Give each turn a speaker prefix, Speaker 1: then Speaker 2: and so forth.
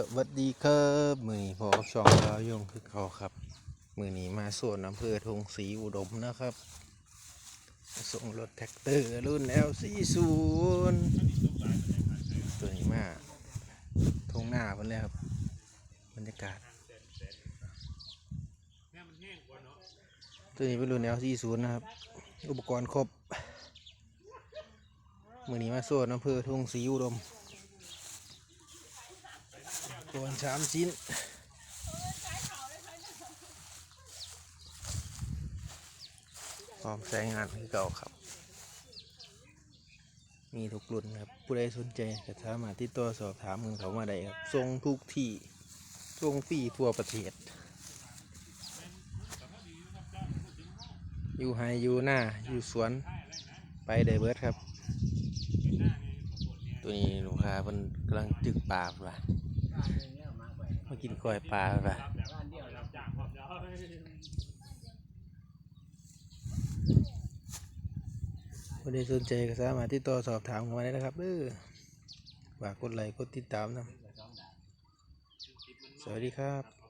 Speaker 1: สวัสดีครับมือนี้พอกับช่องดาวยงคือเขาครับ มือนี้มาส่วนอำเภอทงศรีอุดมนะครับ ส่งรถแท็กเตอร์รุ่น L40 ตัวนี้มาทงหน้าเพิ่นเลยครับบรรยากาศตัวนี้เป็นรุ่น L40 นะครับ อุปกรณ์ครบ มือนี้มาส่วนอำเภอทงศรีอุดม ก่อนสามชิ้นพร้อมใช้งานคือเก่าครับ มีทุกรุ่นครับ ผู้ใดสนใจก็สามารถติดต่อสอบถามเงินเขามาได้ครับส่งทุกที่ส่งฟรีทั่วประเทศ อยู่ไฮอยู่หน้า อยู่สวนไปได้เบิดครับ ตัวนี้ลูกค้าเพิ่นกำลังจึกปลาป่ะ มากินกล้วยปลาไปคนใดสนใจก็สามารถติดต่อสอบถามมาได้นะครับเออฝากกดไลค์กดติดตามนะสวัสดีครับ